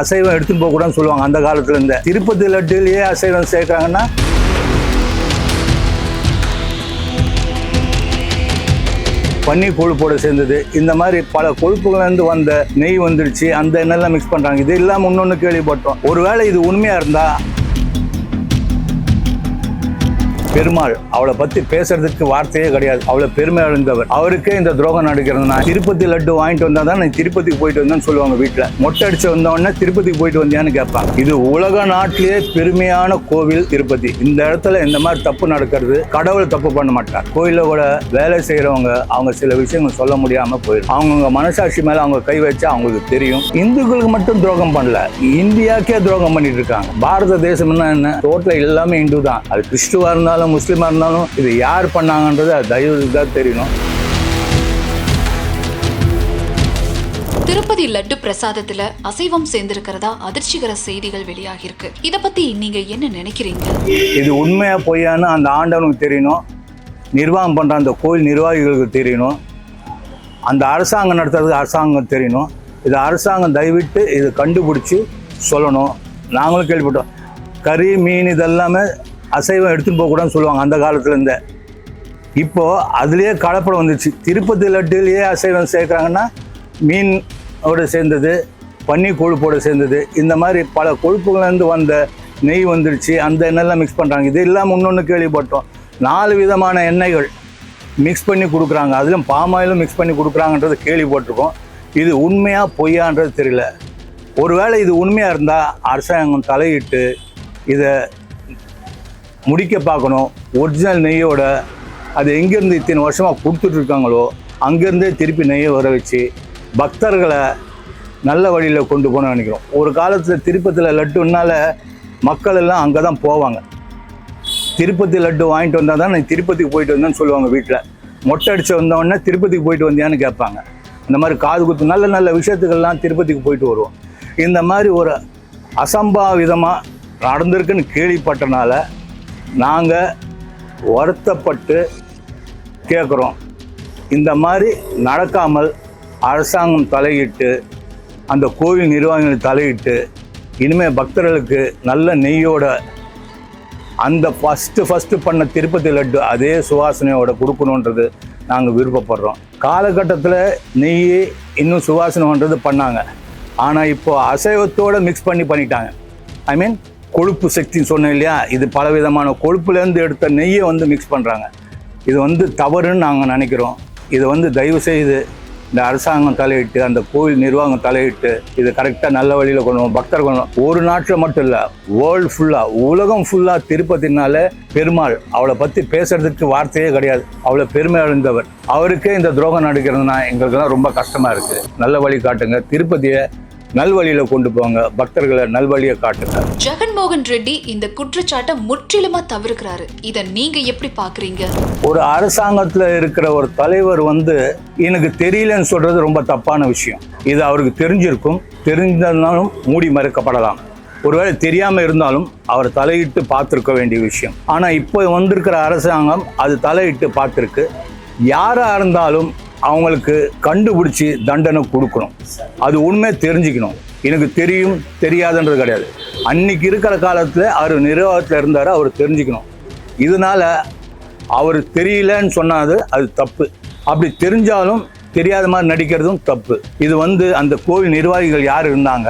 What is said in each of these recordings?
அசைவம் எடுத்துன்னு போக கூடாதுன்னு சொல்லுவாங்க. அந்த காலத்துல இருந்து திருப்பதி லட்டுலயே அசைவம் சேர்க்குறாங்கன்னா பன்னீர் கொழுப்போடு சேர்ந்தது. இந்த மாதிரி பல கொழுப்புகள்லேருந்து வந்த நெய் வந்துடுச்சு அந்த எண்ணெய்லாம் மிக்ஸ் பண்ணுறாங்க இது இல்லாமல் இன்னொன்று கேள்விப்பட்டோம். ஒருவேளை இது உண்மையாக இருந்தால் பெருமாள் அவளை பத்தி பேசுறதுக்கு வார்த்தையே கிடையாது. அவளை பெருமை அடைந்தவர். அவருக்கே இந்த துரோகம் நடக்கிறதுனா திருப்பதி லட்டு வாங்கிட்டு வந்தா தான் நான் திருப்பதிக்கு போயிட்டு வந்தேன்னு சொல்லுவாங்க வீட்டுல மொட்டை அடிச்சு வந்தவொடனே திருப்பதிக்கு போயிட்டு வந்தியான்னு கேட்பாங்க. இது உலக நாட்டிலேயே பெருமையான கோவில் திருப்பதி. இந்த இடத்துல இந்த மாதிரி தப்பு நடக்கிறது கடவுள் தப்பு பண்ண மாட்டார். கோயில கூட வேலை செய்யறவங்க அவங்க சில விஷயங்கள் சொல்ல முடியாம போயிடும் அவங்கவுங்க மனசாட்சி மேல அவங்க கை வச்சா அவங்களுக்கு தெரியும். இந்துக்களுக்கு மட்டும் துரோகம் பண்ணல. இந்தியாக்கே துரோகம் பண்ணிட்டு இருக்காங்க. பாரத தேசம்னா என்ன? டோட்டல் எல்லாமே இந்து தான் அது கிறிஸ்துவா இருந்தாலும் முஸ்லீமா இருந்தாலும் இது யார் பண்ணாங்கன்றது அது தயவு தான் தெரியணும். திருப்பதி லட்டு பிரசாதத்துல அசைவம் சேர்ந்திருக்கிறதா அதிர்ச்சிகர செய்திகள் வெளியாகிருக்கு இத பத்தி நீங்க என்ன நினைக்கிறீங்க? இது உண்மையா பொய்யான்னு அந்த ஆண்டவனுக்கு தெரியணும். நிர்வாகம் பண்ற அந்த கோயில் நிர்வாகிகளுக்கு தெரியணும். அந்த அரசாங்கம் நடத்துறதுக்கு அரசாங்கம் தெரியணும். இது அரசாங்கம் தயவிட்டு இது கண்டுபிடிச்சி சொல்லணும். நாங்களும் கேள்விப்பட்டோம். கறி மீன் இதெல்லாமே அசைவம் எடுத்துன்னு போகக்கூடாதுன்னு சொல்லுவாங்க அந்த காலத்துல இருந்த. இப்போ அதுலயே கலப்படம் வந்துச்சு திருப்பதி லட்டுலயே அசைவம் சேர்க்குறாங்கன்னா மீனோட சேர்ந்தது பன்னி கொழுப்போடு சேர்ந்தது. இந்த மாதிரி பல கொழுப்புகள்லேருந்து வந்த நெய் வந்துடுச்சு அந்த எண்ணெய்லாம் மிக்ஸ் பண்ணுறாங்க இது இல்லாமல் இன்னொன்று கேள்விப்பட்டோம். நாலு விதமான எண்ணெய்கள் மிக்ஸ் பண்ணி கொடுக்குறாங்க. அதிலும் பாமாயிலும் மிக்ஸ் பண்ணி கொடுக்குறாங்கன்றது கேள்விப்பட்டிருக்கோம். இது உண்மையாக பொய்யான்றது தெரியல. ஒருவேளை இது உண்மையாக இருந்தால் அரசாங்கம் தலையிட்டு இதை முடிக்க பார்க்கணும். ஒரிஜினல் நெய்யோட அது எங்கேருந்து இத்தனை வருஷமாக கொடுத்துட்ருக்காங்களோ அங்கேருந்தே திருப்பி நெய்யை வர வச்சு பக்தர்களை நல்ல வழியில் கொண்டு போகணும்னு நினைக்கிறோம். ஒரு காலத்தில் திருப்பதியில் லட்டுனால மக்கள் எல்லாம் அங்கே தான் போவாங்க. திருப்பதி லட்டு வாங்கிட்டு வந்தால் தான் நான் திருப்பதிக்கு போயிட்டு வந்தேன்னு சொல்லுவாங்க வீட்டில் மொட்டை அடிச்சு வந்தவொடனே திருப்பதிக்கு போயிட்டு வந்தியான்னு கேட்பாங்க. இந்த மாதிரி காது குத்து நல்ல நல்ல விஷயத்துக்கெல்லாம் திருப்பதிக்கு போயிட்டு வருவோம். இந்த மாதிரி ஒரு அசம்பாவிதமாக நடந்திருக்குன்னு கேள்விப்பட்டனால நாங்கள் வருத்தப்பட்டு கேட்குறோம் இந்த மாதிரி நடக்காமல் அரசாங்கம் தலையிட்டு அந்த கோவில் நிர்வாகிகள் தலையிட்டு இனிமேல் பக்தர்களுக்கு நல்ல நெய்யோட அந்த ஃபஸ்ட்டு ஃபஸ்ட்டு பண்ண திருப்பதி லட்டு அதே சுவாசனையோட கொடுக்கணுன்றது நாங்கள் விருப்பப்படுறோம். காலகட்டத்தில் நெய் இன்னும் சுவாசனைன்றது பண்ணாங்க. ஆனால் இப்போது அசைவத்தோடு மிக்ஸ் பண்ணி பண்ணிட்டாங்க. ஐ மீன் கொழுப்பு சக்தின்னு சொன்னேன் இல்லையா? இது பலவிதமான கொழுப்புலேருந்து எடுத்த நெய்யை வந்து மிக்ஸ் பண்ணுறாங்க இது வந்து தவறுன்னு நாங்கள் நினைக்கிறோம். இது வந்து தயவு செய்து இந்த அரசாங்கம் தலையிட்டு அந்த கோவில் நிர்வாகம் தலையிட்டு இது கரெக்டாக நல்ல வழியில் கொண்டு பக்தர் கொண்டு ஒரு நாட்டில் மட்டும் இல்லை வேர்ல்டு ஃபுல்லாக உலகம் ஃபுல்லாக திருப்பதினால பெருமாள். அவளை பற்றி பேசுறதுக்கு வார்த்தையே கிடையாது. அவளை பெருமை அடைந்தவர். அவருக்கே இந்த துரோகம் நடக்கிறதுனா எங்களுக்கெல்லாம் ரொம்ப கஷ்டமாக இருக்குது நல்ல வழி காட்டுங்க. திருப்பதியை நல்வழியில் கொண்டு போங்க. பக்தர்களை நல்வழியை காட்டுங்க. ஜெகன்மோகன் ரெட்டி இந்த குற்றச்சாட்டை முற்றிலுமா தவிர்க்கிறாரு. இத நீங்க எப்படி பாக்குறீங்க? ஒரு அரசாங்கத்தில் இருக்கிற ஒரு தலைவர் வந்து எனக்கு தெரியலன்னு சொல்றது ரொம்ப தப்பான விஷயம். இது அவருக்கு தெரிஞ்சிருக்கும். தெரிஞ்சதுனாலும் மூடி மறைக்கப்படலாம். ஒருவேளை தெரியாம இருந்தாலும் அவர் தலையிட்டு பார்த்துருக்க வேண்டிய விஷயம். ஆனா இப்போ வந்திருக்கிற அரசாங்கம் அது தலையிட்டு பார்த்துருக்கு. யாரா இருந்தாலும் அவங்களுக்கு கண்டுபிடிச்சி தண்டனை கொடுக்கணும். அது உண்மை தெரிஞ்சுக்கணும். எனக்கு தெரியும் தெரியாதுன்றது கிடையாது. அன்னைக்கு இருக்கிற காலத்தில் அவர் நிர்வாகத்தில் இருந்தார் அவர் தெரிஞ்சுக்கணும். இதனால அவர் தெரியலன்னு சொன்னாது அது தப்பு. அப்படி தெரிஞ்சாலும் தெரியாத மாதிரி நடிக்கிறதும் தப்பு. இது வந்து அந்த கோவில் நிர்வாகிகள் யார் இருந்தாங்க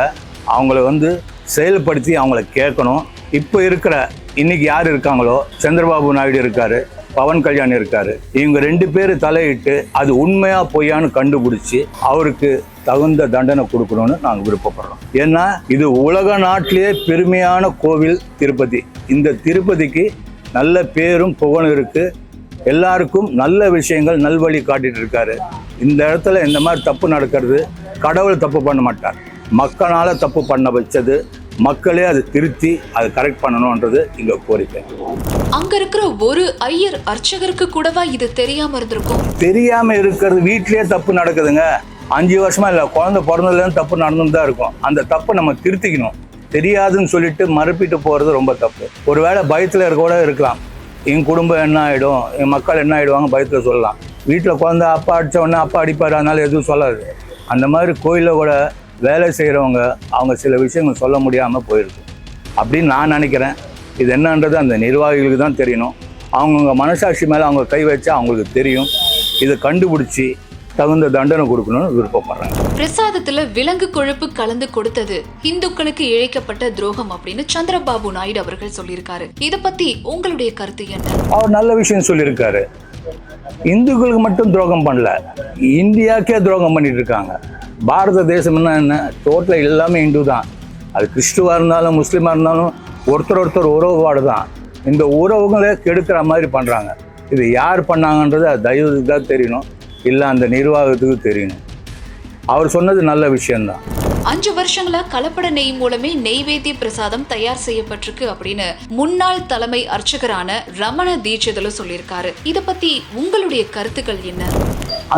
அவங்கள வந்து செயல்படுத்தி அவங்கள கேட்கணும். இப்போ இருக்கிற இன்னைக்கு யார் இருக்காங்களோ சந்திரபாபு நாயுடு இருக்காரு பவன் கல்யாண் இருக்காரு. இவங்க ரெண்டு பேர் தலையிட்டு அது உண்மையா பொய்யான்னு கண்டுபிடிச்சி அவருக்கு தகுந்த தண்டனை கொடுக்கணும்னு நாங்கள் விருப்பப்படுறோம். ஏன்னா இது உலக நாட்டிலேயே பெருமையான கோவில் திருப்பதி. இந்த திருப்பதிக்கு நல்ல பேரும் புகழும் இருக்கு. எல்லாருக்கும் நல்ல விஷயங்கள் நல்வழி காட்டிட்டு இருக்காரு. இந்த இடத்துல இந்த மாதிரி தப்பு நடக்கிறது கடவுள் தப்பு பண்ண மாட்டார். மக்களால் தப்பு பண்ண வச்சது மக்களே அதை திருத்தி அதை கரெக்ட் பண்ணணுன்றது எங்க கோரிக்கை. அங்க இருக்கிற ஒரு ஐயர் அர்ச்சகருக்கு கூடவா இது தெரியாம இருந்திருக்கும்? தெரியாம இருக்கிறது வீட்லயே தப்பு நடக்குதுங்க. அஞ்சு வருஷமா இல்ல குழந்தை பிறந்ததுலேருந்து தப்பு நடந்துட்டு தான் இருக்கும். அந்த தப்பை நம்ம திருத்திக்கணும். தெரியாதுன்னு சொல்லிட்டு மறுப்பிட்டு போறது ரொம்ப தப்பு. ஒருவேளை பயத்துல இருக்க கூட இருக்கலாம். என் குடும்பம் என்ன ஆயிடும்? என் மக்கள் என்ன ஆயிடுவாங்க பயத்துல சொல்லலாம். வீட்டில் குழந்தை அப்பா அடிச்ச உடனே அப்பா அடிப்பார் அதனால எதுவும் சொல்லாது. அந்த மாதிரி கோயிலில் கூட வேலை செய்கிறவங்க அவங்க சில விஷயங்கள் சொல்ல முடியாமல் போயிருக்கு. அப்படின்னு நான் நினைக்கிறேன். இது என்னன்றது அந்த நிர்வாகிகளுக்கு தான் தெரியணும். அவங்கவுங்க மனசாட்சி மேலே அவங்க கை வச்சா அவங்களுக்கு தெரியும். இதை கண்டுபிடிச்சி தகுந்த தண்டனை கொடுக்கணும்னு விருப்பப்படுறேன். பிரசாதத்துல விலங்கு கொழுப்பு கலந்து கொடுத்தது இந்துக்களுக்கு இழைக்கப்பட்ட துரோகம் அப்படின்னு சந்திரபாபு நாயுடு அவர்கள் சொல்லியிருக்காரு. இத பத்தி உங்களுடைய கருத்து என்ன? அவர் நல்ல விஷயம் சொல்லியிருக்காரு. இந்துக்களுக்கு மட்டும் துரோகம் பண்ணல. இந்தியாக்கே துரோகம் பண்ணிட்டு இருக்காங்க. பாரத தேசம்னா என்ன டோட்டலாக எல்லாமே இந்து தான். அது கிறிஸ்துவாக இருந்தாலும் முஸ்லீமாக இருந்தாலும் ஒருத்தர் ஒருத்தர் உறவுபாடு தான். இந்த உறவுகளை கெடுக்கிற மாதிரி பண்ணுறாங்க இது யார் பண்ணாங்கன்றது அது தயவுக்கு தான் தெரியணும். இல்லை அந்த நிர்வாகத்துக்கு தெரியணும். அவர் சொன்னது நல்ல விஷயம்தான். அஞ்சு வருஷங்களா கலப்பட நெய் மூலமே நெய்வேத்திய பிரசாதம் தயார் செய்யப்பட்டிருக்கு அப்படின்னு முன்னாள் தலைமை அர்ச்சகரான ரமண தீட்சிதலும் சொல்லியிருக்காரு. இத பத்தி உங்களுடைய கருத்துக்கள் என்ன?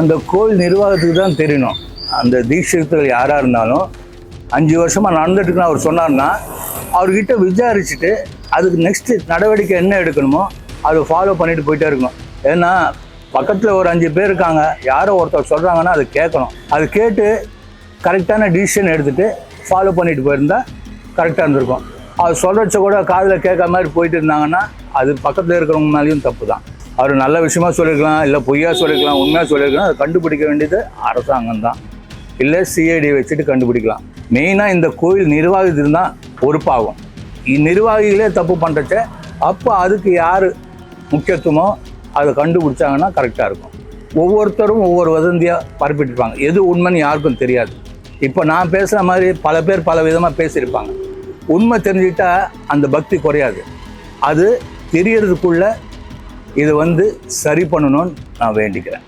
அந்த கோயில் நிர்வாகத்துக்கு தான் தெரியணும். அந்த தீட்சிதர்கள் யாராக இருந்தாலும் அஞ்சு வருஷமாக நடந்துட்டுருக்குன்னு அவர் சொன்னார்னா அவர்கிட்ட விசாரிச்சுட்டு அதுக்கு நெக்ஸ்ட்டு நடவடிக்கை என்ன எடுக்கணுமோ அதை ஃபாலோ பண்ணிட்டு போயிட்டே இருக்கணும். ஏன்னா பக்கத்தில் ஒரு அஞ்சு பேர் இருக்காங்க யாரோ ஒருத்தர் சொல்கிறாங்கன்னா அதை கேட்கணும். அது கேட்டு கரெக்டான டிசிஷன் எடுத்துகிட்டு ஃபாலோ பண்ணிட்டு போயிருந்தா கரெக்டாக இருந்திருக்கும். அவர் சொல்கிறச்ச கூட காதில் கேட்காம மாதிரி போயிட்டு இருந்தாங்கன்னா அது பக்கத்தில் இருக்கிறவங்க மேலேயும் தப்பு தான் அவர் நல்ல விஷயமா சொல்லியிருக்கலாம் இல்லை பொய்யா சொல்லியிருக்கலாம் உண்மையாக சொல்லியிருக்கலாம் அதை கண்டுபிடிக்க வேண்டியது அரசாங்கம் தான் இல்லை சிஐடி வச்சுட்டு கண்டுபிடிக்கலாம். மெயினாக இந்த கோயில் நிர்வாகத்துக்கு தான் பொறுப்பாகும் இ- நிர்வாகிகளே தப்பு பண்ணுறச்ச அப்போ அதுக்கு யார் முக்கியத்துவமோ அதை கண்டுபிடிச்சாங்கன்னா கரெக்டாக இருக்கும். ஒவ்வொருத்தரும் ஒவ்வொரு வதந்தியாக பரப்பிட்டு இருப்பாங்க எது உண்மைன்னு யாருக்கும் தெரியாது. இப்போ நான் பேசுகிற மாதிரி பல பேர் பல விதமாக பேசியிருப்பாங்க. உண்மை தெரிஞ்சுக்கிட்டா அந்த பக்தி குறையாது. அது தெரியறதுக்குள்ள இதை வந்து சரி பண்ணணும்னு நான் வேண்டிக்கிறேன்.